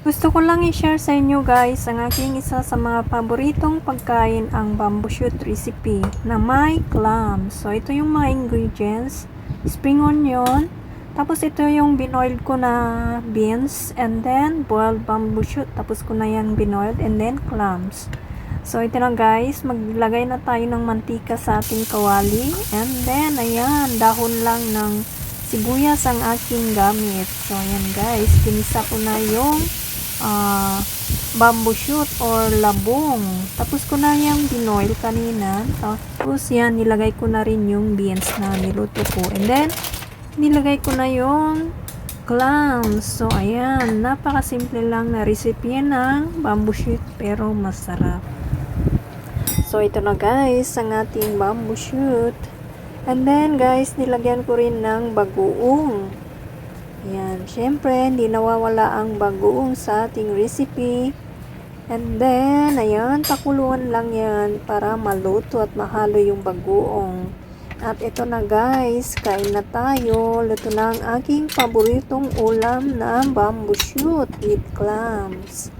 Gusto ko lang i-share sa inyo guys ang aking isa sa mga paboritong pagkain ang bamboo shoot recipe na may clams. So ito yung mga ingredients, spring onion, tapos ito yung binoiled ko na beans and then boiled bamboo shoot. Tapos ko na yan binoiled and then clams. So ito na guys, maglagay na tayo ng mantika sa ating kawali and then ayan, dahon lang ng sibuyas ang aking gamit. So ayan guys, kinisa ko na yung ah, bamboo shoot or labong. Tapos ko na yung binoil kanina. Tapos yan, nilagay ko na rin yung beans na niluto ko. And then, nilagay ko na yung clams. So, ayan, napakasimple lang na recipe ng bamboo shoot pero masarap. So, ito na guys, ang ating bamboo shoot. And then, guys, nilagyan ko rin ng bagoong. Yan, syempre, hindi nawawala ang bagoong sa ating recipe. And then, ayan, pakuluan lang yan para maluto at mahalo yung bagoong. At ito na guys, kain na tayo. Luto na ang aking paboritong ulam na bamboo shoot with clams.